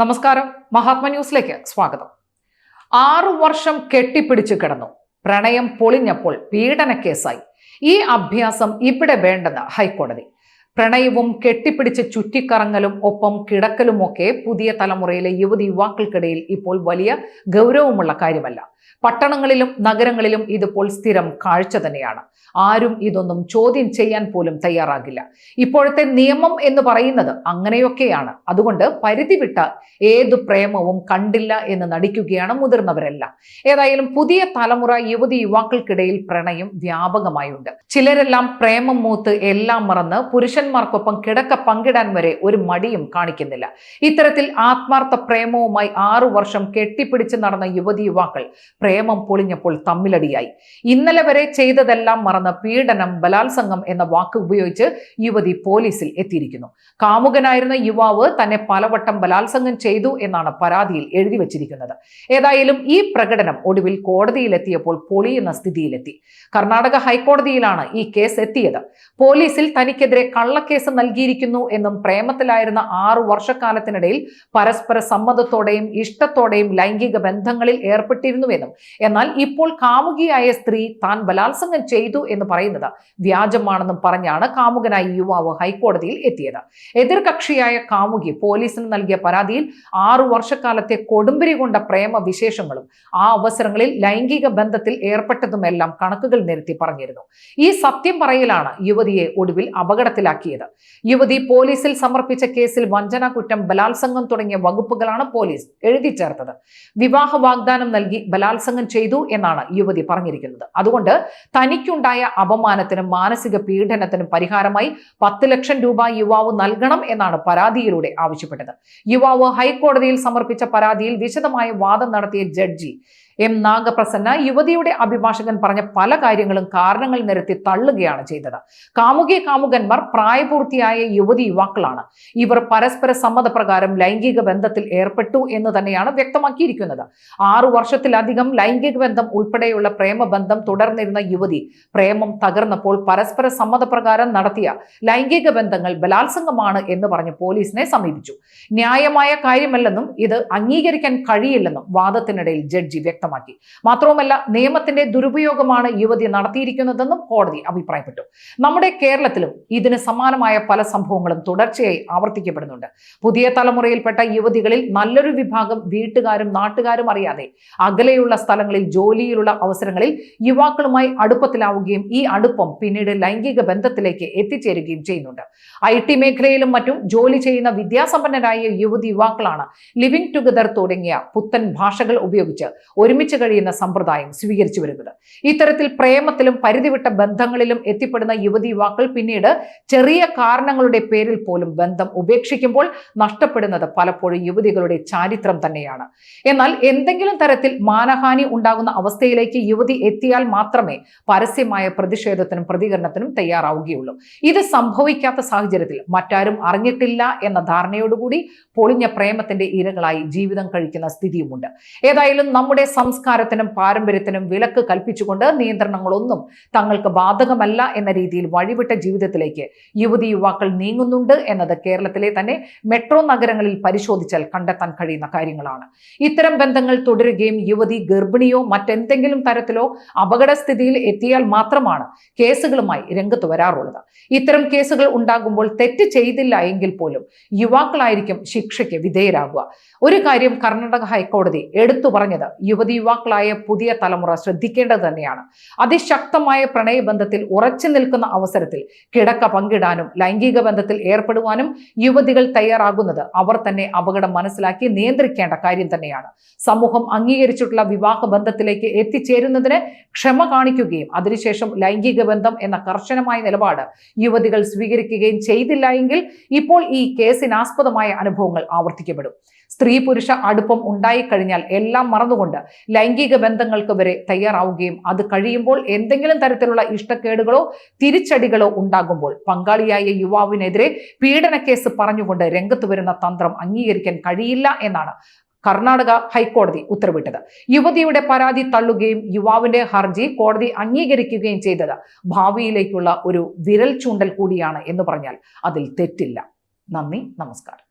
നമസ്കാരം. മഹാത്മ ന്യൂസിലേക്ക് സ്വാഗതം. ആറു വർഷം കെട്ടിപ്പിടിച്ചു കിടന്നു. പ്രണയം പൊളിഞ്ഞപ്പോൾ പീഡന കേസായി ഈ അഭ്യാസം ഇവിടെ വേണ്ടെന്ന് ഹൈക്കോടതി. പ്രണയവും കെട്ടിപ്പിടിച്ച ചുറ്റിക്കറങ്ങലും ഒപ്പം കിടക്കലുമൊക്കെ പുതിയ തലമുറയിലെ യുവതി യുവാക്കൾക്കിടയിൽ ഇപ്പോൾ വലിയ ഗൗരവമുള്ള കാര്യമല്ല. പട്ടണങ്ങളിലും നഗരങ്ങളിലും ഇതിപ്പോൾ സ്ഥിരം കാഴ്ച തന്നെയാണ്. ആരും ഇതൊന്നും ചോദ്യം ചെയ്യാൻ പോലും തയ്യാറാകില്ല. ഇപ്പോഴത്തെ നിയമം എന്ന് പറയുന്നത് അങ്ങനെയൊക്കെയാണ്. അതുകൊണ്ട് പരിധി വിട്ട ഏതു പ്രേമവും കണ്ടില്ല എന്ന് നടിക്കുകയാണ് മുതിർന്നവരെല്ലാം. ഏതായാലും പുതിയ തലമുറ യുവതി യുവാക്കൾക്കിടയിൽ പ്രണയം വ്യാപകമായുണ്ട്. ചിലരെല്ലാം പ്രേമം മൂത്ത് എല്ലാം മറന്ന് പുരുഷന്മാർക്കൊപ്പം കിടക്ക പങ്കിടാൻ വരെ ഒരു മടിയും കാണിക്കുന്നില്ല. ഇത്തരത്തിൽ ആത്മാർത്ഥ പ്രേമവുമായി ആറു വർഷം കെട്ടിപ്പിടിച്ച് നടന്ന യുവതി യുവാക്കൾ പ്രേമം പൊളിഞ്ഞപ്പോൾ തമ്മിലടിയായി. ഇന്നലെ വരെ ചെയ്തതെല്ലാം മറന്ന് പീഡനം ബലാത്സംഗം എന്ന വാക്ക് ഉപയോഗിച്ച് യുവതി പോലീസിൽ എത്തിയിരിക്കുന്നു. കാമുകനായിരുന്ന യുവാവ് തന്നെ പലവട്ടം ബലാത്സംഗം ചെയ്തു എന്നാണ് പരാതിയിൽ എഴുതി വച്ചിരിക്കുന്നത്. ഏതായാലും ഈ പ്രകടനം ഒടുവിൽ കോടതിയിലെത്തിയപ്പോൾ പൊളിയുന്ന സ്ഥിതിയിലെത്തി. കർണാടക ഹൈക്കോടതിയിലാണ് ഈ കേസ് എത്തിയത്. പോലീസിൽ തനിക്കെതിരെ കള്ളക്കേസ് നൽകിയിരിക്കുന്നു എന്നും പ്രേമത്തിലായിരുന്ന ആറു വർഷക്കാലത്തിനിടയിൽ പരസ്പര സമ്മതത്തോടെയും ഇഷ്ടത്തോടെയും ലൈംഗിക ബന്ധങ്ങളിൽ ഏർപ്പെട്ടിരുന്നുവെന്നും. എന്നാൽ ഇപ്പോൾ കാമുകിയായ സ്ത്രീ താൻ ബലാത്സംഗം ചെയ്തു എന്ന് പറയുന്നത് വ്യാജമാണെന്നും പറഞ്ഞാണ് കാമുകനായ യുവാവ് ഹൈക്കോടതിയിൽ എത്തിയത്. എതിർകക്ഷിയായ കാമുകി പോലീസിന് നൽകിയ പരാതിയിൽ ആറു വർഷക്കാലത്തെ കൊടുമ്പിരി കൊണ്ട പ്രേമ വിശേഷങ്ങളും ആ അവസരങ്ങളിൽ ലൈംഗിക ബന്ധത്തിൽ ഏർപ്പെട്ടതുമെല്ലാം കണക്കുകൾ നിരത്തി പറഞ്ഞിരുന്നു. ഈ സത്യം പറയലാണ് യുവതിയെ ഒടുവിൽ അപകടത്തിലാക്കിയത് യുവതി പോലീസിൽ സമർപ്പിച്ച കേസിൽ വഞ്ചന കുറ്റം ബലാത്സംഗം തുടങ്ങിയ വകുപ്പുകളാണ് പോലീസ് എഴുതി ചേർത്തത്. വിവാഹ വാഗ്ദാനം നൽകി ബലാത്സംഗം ചെയ്തു എന്നാണ് യുവതി പറഞ്ഞിരിക്കുന്നത്. അതുകൊണ്ട് തനിക്കുണ്ടായ അപമാനത്തിനും മാനസിക പീഡനത്തിനും പരിഹാരമായി പത്ത് ലക്ഷം രൂപ യുവാവ് നൽകണം എന്നാണ് പരാതിയിലൂടെ ആവശ്യപ്പെട്ടത്. യുവാവ് ഹൈക്കോടതിയിൽ സമർപ്പിച്ച പരാതിയിൽ വിശദമായ വാദം നടത്തിയ ജഡ്ജി എം നാഗപ്രസന്ന യുവതിയുടെ അഭിഭാഷകൻ പറഞ്ഞ പല കാര്യങ്ങളും കാരണങ്ങൾ നിരത്തി തള്ളുകയാണ് ചെയ്തത്. കാമുകി കാമുകന്മാർ പ്രായപൂർത്തിയായ യുവതി യുവാക്കളാണ്. ഇവർ പരസ്പര സമ്മതപ്രകാരം ലൈംഗിക ബന്ധത്തിൽ ഏർപ്പെട്ടു എന്ന് തന്നെയാണ് വ്യക്തമാക്കിയിരിക്കുന്നത്. ആറു വർഷത്തിലധികം ലൈംഗിക ബന്ധം ഉൾപ്പെടെയുള്ള പ്രേമബന്ധം തുടർന്നിരുന്ന യുവതി പ്രേമം തകർന്നപ്പോൾ പരസ്പര സമ്മതപ്രകാരം നടത്തിയ ലൈംഗിക ബന്ധങ്ങൾ ബലാത്സംഗമാണ് എന്ന് പറഞ്ഞ് പോലീസിനെ സമീപിച്ചു. ന്യായമായ കാര്യമല്ലെന്നും ഇത് അംഗീകരിക്കാൻ കഴിയില്ലെന്നും വാദത്തിനിടയിൽ ജഡ്ജി വ്യക്തമാക്കി. മാത്രവുമല്ല നിയമത്തിന്റെ ദുരുപയോഗമാണ് യുവതി നടത്തിയിരിക്കുന്നതെന്നും കോടതി അഭിപ്രായപ്പെട്ടു. നമ്മുടെ കേരളത്തിലും ഇതിന് സമാനമായ പല സംഭവങ്ങളും തുടർച്ചയായി ആവർത്തിക്കപ്പെടുന്നുണ്ട്. പുതിയ തലമുറയിൽപ്പെട്ട യുവതികളിൽ നല്ലൊരു വിഭാഗം വീട്ടുകാരും നാട്ടുകാരും അറിയാതെ അകലെയുള്ള സ്ഥലങ്ങളിൽ ജോലിയിലുള്ള അവസരങ്ങളിൽ യുവാക്കളുമായി അടുപ്പത്തിലാവുകയും ഈ അടുപ്പം പിന്നീട് ലൈംഗിക ബന്ധത്തിലേക്ക് എത്തിച്ചേരുകയും ചെയ്യുന്നുണ്ട്. ഐ ടി മേഖലയിലും മറ്റും ജോലി ചെയ്യുന്ന വിദ്യാസമ്പന്നരായ യുവതി യുവാക്കളാണ് ലിവിംഗ് ടുഗദർ തുടങ്ങിയ പുത്തൻ ഭാഷകൾ ഉപയോഗിച്ച് ഒരുമിച്ച് കഴിയുന്ന സമ്പ്രദായം സ്വീകരിച്ചു വരുന്നത്. ഇത്തരത്തിൽ പ്രേമത്തിലും പരിധിവിട്ട ബന്ധങ്ങളിലും എത്തിപ്പെടുന്ന യുവതി യുവാക്കൾ പിന്നീട് ചെറിയ കാരണങ്ങളുടെ പേരിൽ പോലും ബന്ധം ഉപേക്ഷിക്കുമ്പോൾ നഷ്ടപ്പെടുന്നത് പലപ്പോഴും യുവതികളുടെ ചാരിത്രം തന്നെയാണ്. എന്നാൽ എന്തെങ്കിലും തരത്തിൽ മാനഹാനി ഉണ്ടാകുന്ന അവസ്ഥയിലേക്ക് യുവതി എത്തിയാൽ മാത്രമേ പരസ്യമായ പ്രതിഷേധത്തിനും പ്രതികരണത്തിനും തയ്യാറാവുകയുള്ളൂ. ഇത് സംഭവിക്കാത്ത സാഹചര്യത്തിൽ മറ്റാരും അറിഞ്ഞിട്ടില്ല എന്ന ധാരണയോടുകൂടി പൊളിഞ്ഞ പ്രേമത്തിന്റെ ഇരകളായി ജീവിതം കഴിക്കുന്ന സ്ഥിതിയുമുണ്ട്. ഏതായാലും നമ്മുടെ സംസ്കാരത്തിനും പാരമ്പര്യത്തിനും വിലക്ക് കൽപ്പിച്ചുകൊണ്ട് നിയന്ത്രണങ്ങളൊന്നും തങ്ങൾക്ക് ബാധകമല്ല എന്ന രീതിയിൽ വഴിവിട്ട ജീവിതത്തിലേക്ക് യുവതി യുവാക്കൾ നീങ്ങുന്നുണ്ട് എന്നത് കേരളത്തിലെ തന്നെ മെട്രോ നഗരങ്ങളിൽ പരിശോധിച്ചാൽ കണ്ടെത്താൻ കഴിയുന്ന കാര്യങ്ങളാണ്. ഇത്തരം ബന്ധങ്ങൾ തുടരുകയും യുവതി ഗർഭിണിയോ മറ്റെന്തെങ്കിലും തരത്തിലോ അപകടസ്ഥിതിയിൽ എത്തിയാൽ മാത്രമാണ് കേസുകളുമായി രംഗത്ത് വരാറുള്ളത്. ഇത്തരം കേസുകൾ ഉണ്ടാകുമ്പോൾ തെറ്റ് ചെയ്തില്ല എങ്കിൽ പോലും യുവാക്കളായിരിക്കും ശിക്ഷയ്ക്ക് വിധേയരാകുക. ഒരു കാര്യം കർണാടക ഹൈക്കോടതി എടുത്തു പറഞ്ഞത് യുവതി യുവാക്കളായ പുതിയ തലമുറ ശ്രദ്ധിക്കേണ്ടത് തന്നെയാണ്. അതിശക്തമായ പ്രണയബന്ധത്തിൽ ഉറച്ചു നിൽക്കുന്ന അവസരത്തിൽ കിടക്ക പങ്കിടാനും ലൈംഗിക ബന്ധത്തിൽ ഏർപ്പെടുവാനും യുവതികൾ തയ്യാറാകുന്നത് അവർ തന്നെ അപകടം മനസ്സിലാക്കി നിയന്ത്രിക്കേണ്ട കാര്യം തന്നെയാണ്. സമൂഹം അംഗീകരിച്ചിട്ടുള്ള വിവാഹ ബന്ധത്തിലേക്ക് എത്തിച്ചേരുന്നതിന് ക്ഷമ കാണിക്കുകയും അതിനുശേഷം ലൈംഗിക ബന്ധം എന്ന കർശനമായ നിലപാട് യുവതികൾ സ്വീകരിക്കുകയും ചെയ്തില്ല എങ്കിൽ ഇപ്പോൾ ഈ കേസിനാസ്പദമായ അനുഭവങ്ങൾ ആവർത്തിക്കപ്പെടും. സ്ത്രീ പുരുഷ അടുപ്പം ഉണ്ടായിക്കഴിഞ്ഞാൽ എല്ലാം മറന്നുകൊണ്ട് ലൈംഗിക ബന്ധങ്ങൾക്ക് വരെ തയ്യാറാവുകയും അത് കഴിയുമ്പോൾ എന്തെങ്കിലും തരത്തിലുള്ള ഇഷ്ടക്കേടുകളോ തിരിച്ചടികളോ ഉണ്ടാകുമ്പോൾ പങ്കാളിയായ യുവാവിനെതിരെ പീഡന കേസ് പറഞ്ഞുകൊണ്ട് രംഗത്ത് വരുന്ന തന്ത്രം അംഗീകരിക്കാൻ കഴിയില്ല എന്നാണ് കർണാടക ഹൈക്കോടതി ഉത്തരവിട്ടത്. യുവതിയുടെ പരാതി തള്ളുകയും യുവാവിന്റെ ഹർജി കോടതി അംഗീകരിക്കുകയും ചെയ്തത് ഭാവിയിലേക്കുള്ള ഒരു വിരൽ ചൂണ്ടൽ കൂടിയാണ് എന്ന് പറഞ്ഞാൽ അതിൽ തെറ്റില്ല. നന്ദി നമസ്കാരം.